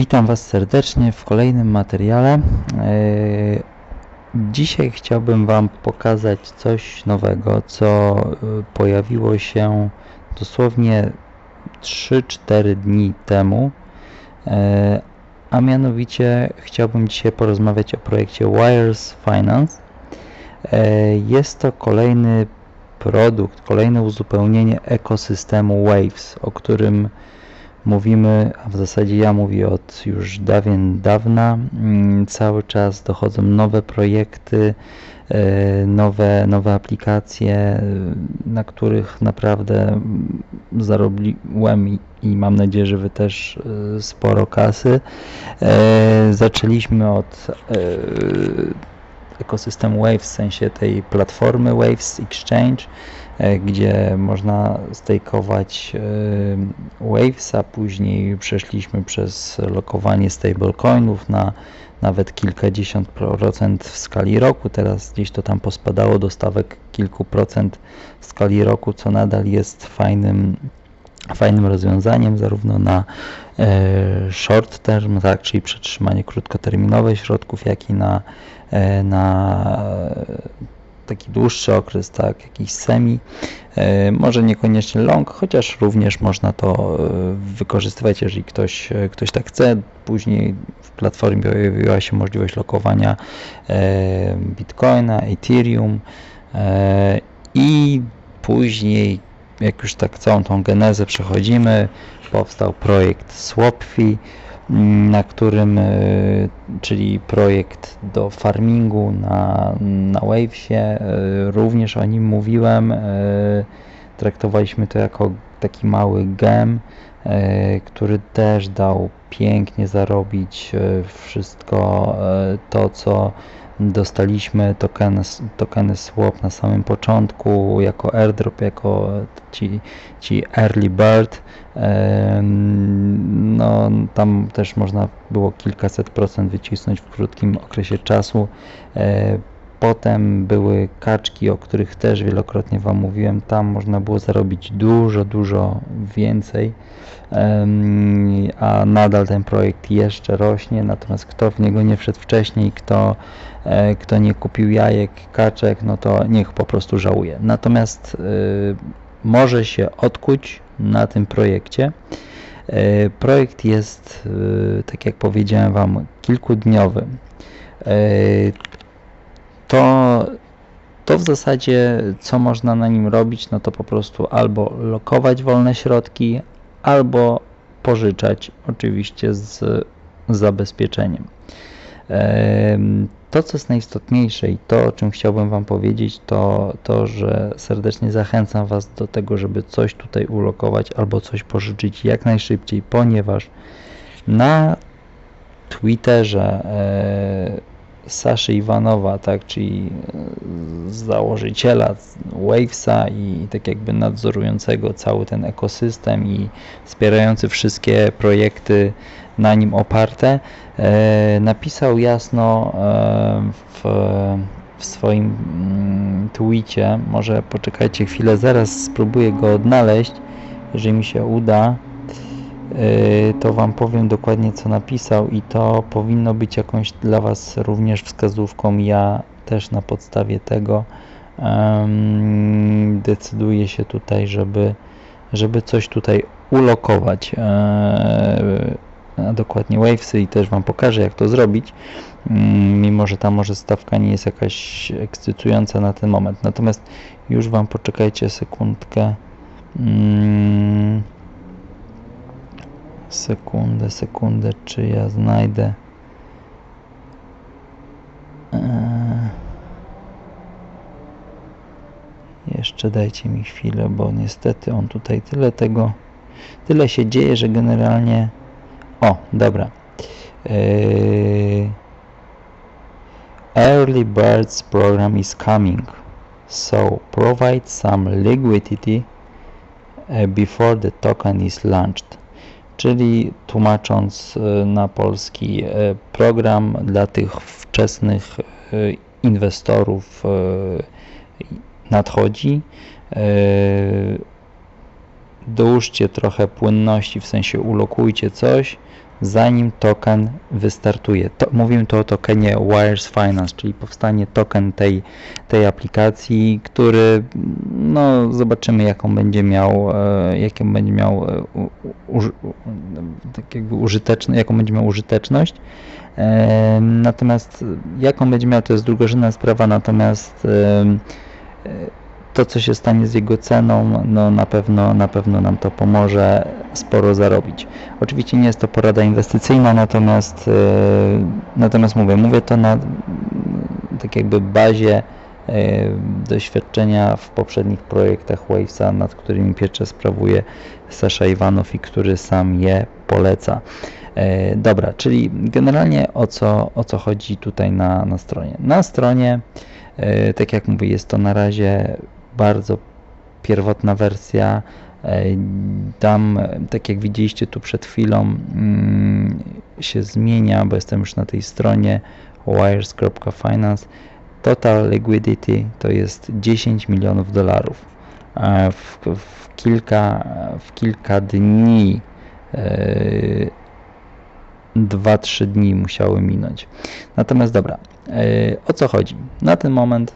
Witam Was serdecznie w kolejnym materiale. E, Dzisiaj chciałbym Wam pokazać coś nowego, co e, pojawiło się dosłownie 3-4 dni temu. E, A mianowicie chciałbym dzisiaj porozmawiać o projekcie Wires Finance. Jest to kolejny produkt, kolejne uzupełnienie ekosystemu Waves, o którym mówimy, a w zasadzie ja mówię od już dawien dawna. Mm, Cały czas dochodzą nowe projekty, e, nowe, nowe aplikacje, e, na których naprawdę mm, zarobiłem i, mam nadzieję, że Wy też e, sporo kasy. Zaczęliśmy od ekosystemu Waves, w sensie tej platformy Waves Exchange, gdzie można stakeować Wavesa, później przeszliśmy przez lokowanie stablecoinów na nawet kilkadziesiąt procent w skali roku, teraz gdzieś to tam pospadało do stawek kilku procent w skali roku, co nadal jest fajnym fajnym rozwiązaniem zarówno na e, short term, tak, czyli przetrzymanie krótkoterminowe środków, jak i na, e, na taki dłuższy okres, tak, jakiś semi, e, może niekoniecznie long, chociaż również można to e, wykorzystywać, jeżeli ktoś, e, ktoś tak chce. Później w platformie pojawiła się możliwość lokowania Bitcoina, Ethereum i później jak już tak całą tą genezę przechodzimy, powstał projekt SwapFi, na którym, y, czyli projekt do farmingu na, na Wavesie, y, również o nim mówiłem, y, traktowaliśmy to jako taki mały gem, który też dał pięknie zarobić wszystko to, co dostaliśmy tokeny, tokeny swap na samym początku jako airdrop, jako ci, ci early bird. No, tam też można było kilkaset procent wycisnąć w krótkim okresie czasu. E, potem były kaczki, o których też wielokrotnie Wam mówiłem. Tam można było zarobić dużo, dużo więcej, a nadal ten projekt jeszcze rośnie. Natomiast kto w niego nie wszedł wcześniej, kto E, kto nie kupił jajek, kaczek, no to niech po prostu żałuje. Natomiast y, może się odkuć na tym projekcie. E, projekt jest, y, tak jak powiedziałem Wam, kilkudniowy. To, to w zasadzie, co można na nim robić, no to po prostu albo lokować wolne środki, albo pożyczać, oczywiście z zabezpieczeniem. To, co jest najistotniejsze i to, o czym chciałbym Wam powiedzieć, to to, że serdecznie zachęcam Was do tego, żeby coś tutaj ulokować albo coś pożyczyć jak najszybciej, ponieważ na Twitterze e, Saszy Iwanowa, tak, czyli e, założyciela Wavesa i tak jakby nadzorującego cały ten ekosystem i wspierający wszystkie projekty na nim oparte, e, napisał jasno e, w, w swoim mm, tweetie, może poczekajcie chwilę, zaraz spróbuję go odnaleźć, jeżeli mi się uda, to Wam powiem dokładnie co napisał i to powinno być jakąś dla Was również wskazówką. Ja też na podstawie tego decyduję się tutaj, żeby, żeby coś tutaj ulokować a dokładnie Wavesy i też Wam pokażę jak to zrobić, mm, mimo że ta może stawka nie jest jakaś ekscytująca na ten moment. Natomiast już Wam poczekajcie sekundkę. Mm, sekundę, sekundę, czy ja znajdę. Eee, jeszcze dajcie mi chwilę, bo niestety on tutaj tyle tego, tyle się dzieje, że generalnie o, dobra. Yy, early Birds program is coming, so provide some liquidity uh, before the token is launched. Czyli tłumacząc yy, na polski, yy, program dla tych wczesnych inwestorów nadchodzi. Dołóżcie trochę płynności, w sensie ulokujcie coś, zanim token wystartuje. To, mówimy tu o tokenie Wires Finance, czyli powstanie token tej, tej aplikacji, który no, zobaczymy jaką będzie miał, e, jaką będzie miał e, tak jakby użyteczny, jaką będzie miał użyteczność. E, natomiast jaką będzie miał to jest drugorzędna sprawa, natomiast to, co się stanie z jego ceną, no na pewno, na pewno nam to pomoże sporo zarobić. Oczywiście nie jest to porada inwestycyjna, natomiast, yy, natomiast mówię, mówię to na tak jakby bazie yy, doświadczenia w poprzednich projektach Wavesa, nad którymi pieczę sprawuje Sasza Iwanow i który sam je poleca. Yy, dobra, czyli generalnie o co, o co chodzi tutaj na, na stronie? Na stronie, tak jak mówię, jest to na razie bardzo pierwotna wersja. E, tam, tak jak widzieliście tu przed chwilą, mm, się zmienia, bo jestem już na tej stronie wires.finance. Total liquidity to jest 10 milionów dolarów. E, w, w, kilka, w kilka dni, 2-3 e, dni musiały minąć. Natomiast dobra, o co chodzi? Na ten moment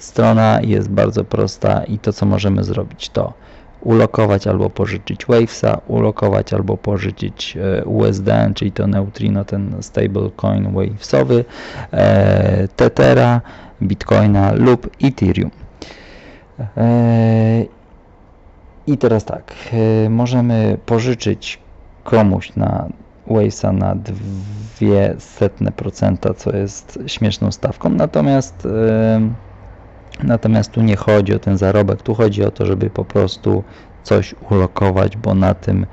Strona jest bardzo prosta i to co możemy zrobić to ulokować albo pożyczyć Wavesa, ulokować albo pożyczyć e, USDN, czyli to Neutrino, ten stablecoin Wavesowy, e, Tethera, Bitcoina lub Ethereum. E, I teraz tak, możemy pożyczyć komuś na Wavesa na 200%, co jest śmieszną stawką, natomiast Natomiast tu nie chodzi o ten zarobek, tu chodzi o to, żeby po prostu coś ulokować, bo na tym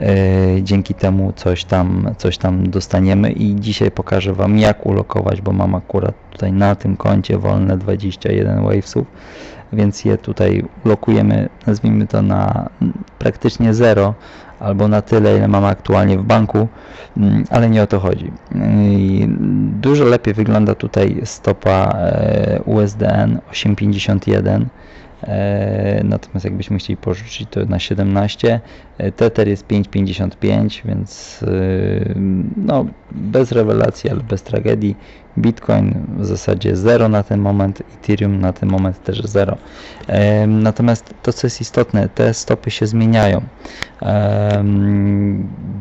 e, dzięki temu coś tam, coś tam dostaniemy. I dzisiaj pokażę Wam jak ulokować, bo mam akurat tutaj na tym koncie wolne 21 wavesów, więc je tutaj lokujemy, nazwijmy to na praktycznie zero, albo na tyle, ile mam aktualnie w banku, mm, ale nie o to chodzi. Dużo lepiej wygląda tutaj stopa e, USDN 851 e, natomiast jakbyśmy chcieli pożyczyć to na 17 e, Tether jest 5,55 więc no bez rewelacji, ale bez tragedii Bitcoin w zasadzie 0 na ten moment, Ethereum na ten moment też 0 natomiast to co jest istotne, te stopy się zmieniają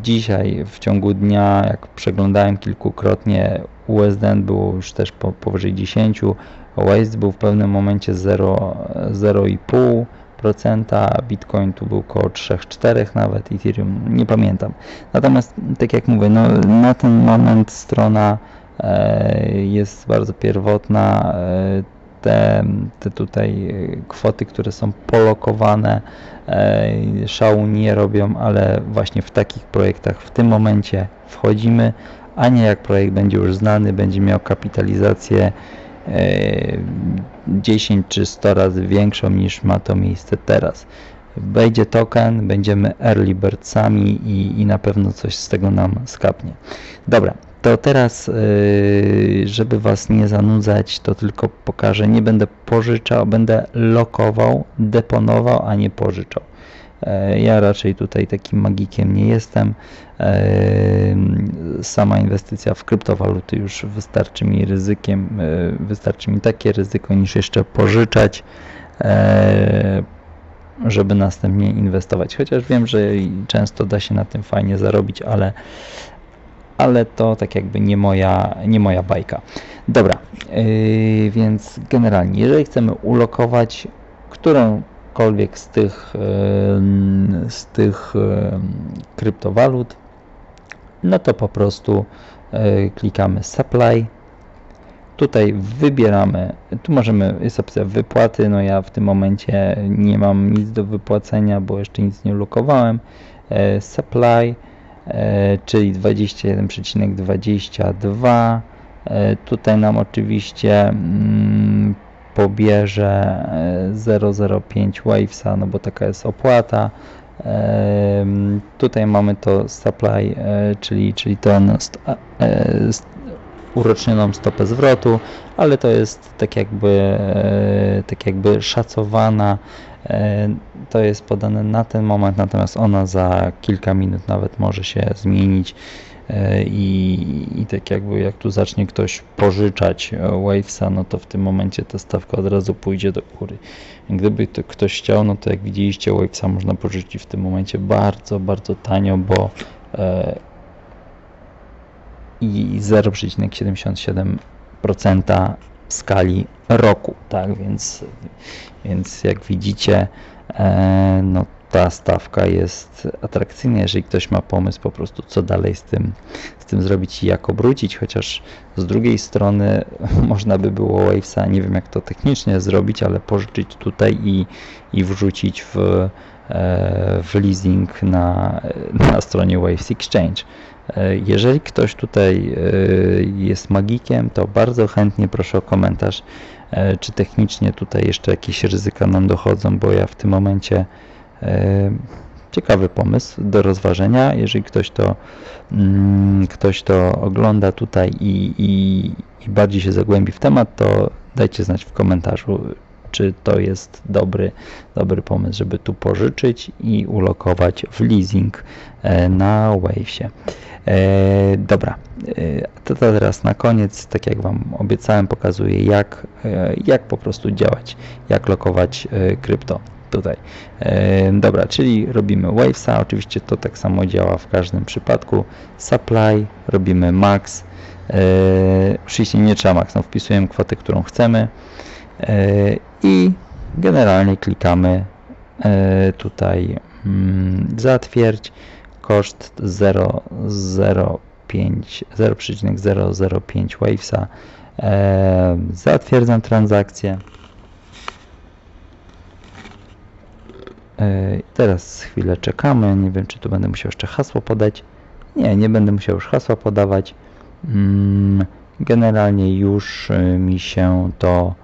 dzisiaj w ciągu dnia jak przeglądałem kilkukrotnie USDN było już też po, powyżej 10 Waste był w pewnym momencie 0,5%, Bitcoin tu był około 3-4 nawet, Ethereum nie pamiętam. Natomiast tak jak mówię, no, na ten moment strona jest bardzo pierwotna. E, te, te tutaj kwoty, które są polokowane, e, szału nie robią, ale właśnie w takich projektach w tym momencie wchodzimy, a nie jak projekt będzie już znany, będzie miał kapitalizację 10 e, czy 100 razy większą niż ma to miejsce teraz. Wejdzie token, będziemy early birdsami i, i na pewno coś z tego nam skapnie. Dobra, to teraz, e, żeby Was nie zanudzać, to tylko pokażę, nie będę pożyczał, będę lokował, deponował, a nie pożyczał. E, ja raczej tutaj takim magikiem nie jestem. E, sama inwestycja w kryptowaluty już wystarczy mi ryzykiem, wystarczy mi takie ryzyko niż jeszcze pożyczać, żeby następnie inwestować. Chociaż wiem, że często da się na tym fajnie zarobić, ale, ale to tak jakby nie moja, nie moja bajka. Dobra, więc generalnie, jeżeli chcemy ulokować którą którąkolwiek z tych, z tych kryptowalut, no to po prostu e, klikamy supply. Tutaj wybieramy, tu możemy, jest opcja wypłaty, no ja w tym momencie nie mam nic do wypłacenia, bo jeszcze nic nie lokowałem. E, supply, czyli 21,22. Tutaj nam oczywiście mm, pobierze 005 e, Wavesa, no bo taka jest opłata. Tutaj mamy to supply, e, czyli, czyli ten urocznioną stopę zwrotu, ale to jest tak jakby, e, tak jakby szacowana, e, to jest podane na ten moment, natomiast ona za kilka minut nawet może się zmienić e, i, i tak jakby jak tu zacznie ktoś pożyczać Wavesa, no to w tym momencie ta stawka od razu pójdzie do góry. Gdyby to ktoś chciał, no to jak widzieliście Wavesa można pożyczyć w tym momencie bardzo, bardzo tanio, bo i 0,77% w skali roku, tak, więc, więc jak widzicie, e, no ta stawka jest atrakcyjna, jeżeli ktoś ma pomysł po prostu co dalej z tym, z tym zrobić i jak obrócić, chociaż z drugiej strony można by było Wavesa, nie wiem jak to technicznie zrobić, ale pożyczyć tutaj i, i wrzucić w, e, w leasing na, na stronie Waves Exchange. E, Jeżeli ktoś tutaj e, jest magikiem, to bardzo chętnie proszę o komentarz, czy technicznie tutaj jeszcze jakieś ryzyka nam dochodzą, bo ja w tym momencie ciekawy pomysł do rozważenia. Jeżeli ktoś to, mm, ktoś to ogląda tutaj i, i, i bardziej się zagłębi w temat, to dajcie znać w komentarzu, czy to jest dobry, dobry pomysł, żeby tu pożyczyć i ulokować w leasing e, na Wavesie. E, dobra, e, to teraz na koniec, tak jak Wam obiecałem, pokazuję jak, e, jak po prostu działać, jak lokować e, krypto tutaj. Dobra, czyli robimy Wavesa, oczywiście to tak samo działa w każdym przypadku. Supply, robimy max, oczywiście nie trzeba max, no wpisujemy kwotę, którą chcemy i generalnie klikamy e, tutaj mm, zatwierdź koszt 0,05 0,005 Wavesa zatwierdzam transakcję teraz chwilę czekamy. Nie wiem czy tu będę musiał jeszcze hasło podać. Nie, nie będę musiał już hasła podawać. Mm, generalnie już y, mi się to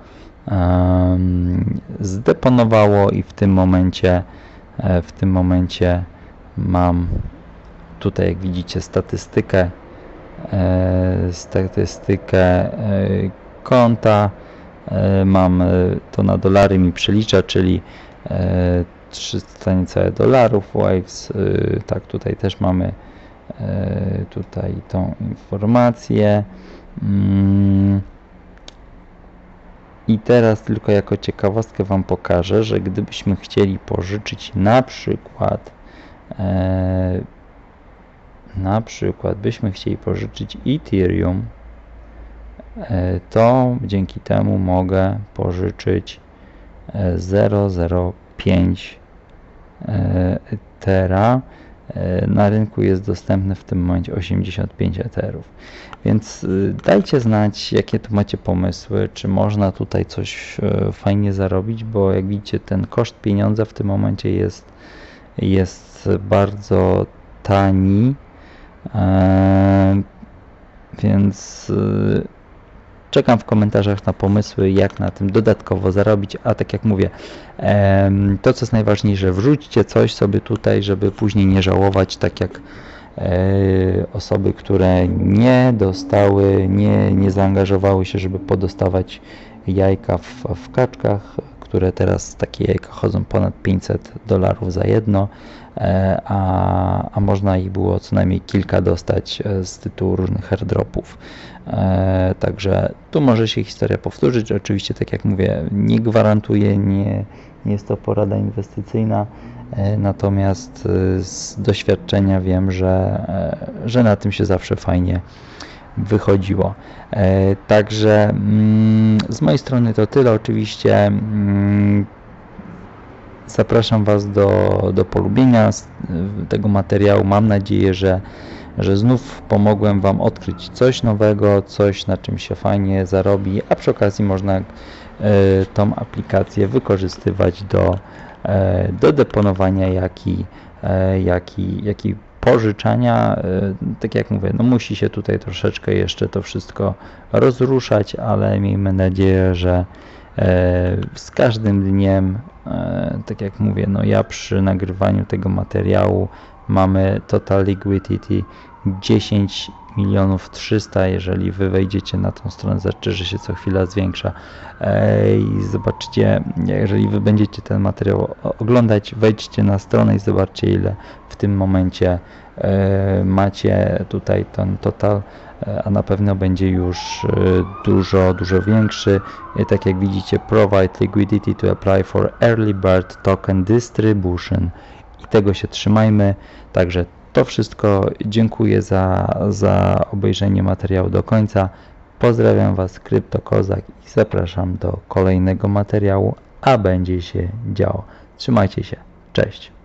zdeponowało i w tym momencie e, w tym momencie mam tutaj jak widzicie statystykę e, statystykę e, konta. E, mam e, to na dolary mi przelicza czyli e, 300 niecałe dolarów waves e, tak tutaj też mamy e, tutaj tą informację. Mm, i teraz tylko jako ciekawostkę Wam pokażę, że gdybyśmy chcieli pożyczyć na przykład e, na przykład byśmy chcieli pożyczyć Ethereum, e, to dzięki temu mogę pożyczyć e, 0,05 e, Ethera. E, Na rynku jest dostępne w tym momencie 85 Etherów. Więc y, dajcie znać, jakie tu macie pomysły, czy można tutaj coś e, fajnie zarobić, bo jak widzicie, ten koszt pieniądza w tym momencie jest, jest bardzo tani. Więc y, czekam w komentarzach na pomysły, jak na tym dodatkowo zarobić. A tak jak mówię, to co jest najważniejsze, wrzućcie coś sobie tutaj, żeby później nie żałować, tak jak e, osoby, które nie dostały, nie, nie zaangażowały się, żeby podostawać jajka w, w kaczkach, które teraz takie jajka chodzą ponad 500 dolarów za jedno, e, a, a można ich było co najmniej kilka dostać e, z tytułu różnych airdropów. E, Także tu może się historia powtórzyć. Oczywiście, tak jak mówię, nie gwarantuję, nie, nie jest to porada inwestycyjna, natomiast z doświadczenia wiem, że, że na tym się zawsze fajnie wychodziło. E, Także mm, z mojej strony to tyle. Oczywiście mm, zapraszam Was do, do polubienia tego materiału. Mam nadzieję, że, że znów pomogłem Wam odkryć coś nowego, coś na czym się fajnie zarobi, a przy okazji można e, tą aplikację wykorzystywać do, e, do deponowania, jak i, jak i, jak i pożyczania. E, Tak jak mówię, no musi się tutaj troszeczkę jeszcze to wszystko rozruszać, ale miejmy nadzieję, że e, z każdym dniem, e, tak jak mówię, no ja przy nagrywaniu tego materiału mamy total liquidity milionów 300, jeżeli wy wejdziecie na tą stronę, zobaczycie, że się co chwila zwiększa. I zobaczcie, jeżeli wy będziecie ten materiał oglądać, wejdźcie na stronę i zobaczcie ile w tym momencie e, macie tutaj ten total, e, a na pewno będzie już e, dużo, dużo większy. Tak jak widzicie, provide liquidity to apply for early bird token distribution i tego się trzymajmy. Także to wszystko. Dziękuję za, za obejrzenie materiału do końca. Pozdrawiam Was, Kryptokozak i zapraszam do kolejnego materiału, a będzie się działo. Trzymajcie się. Cześć.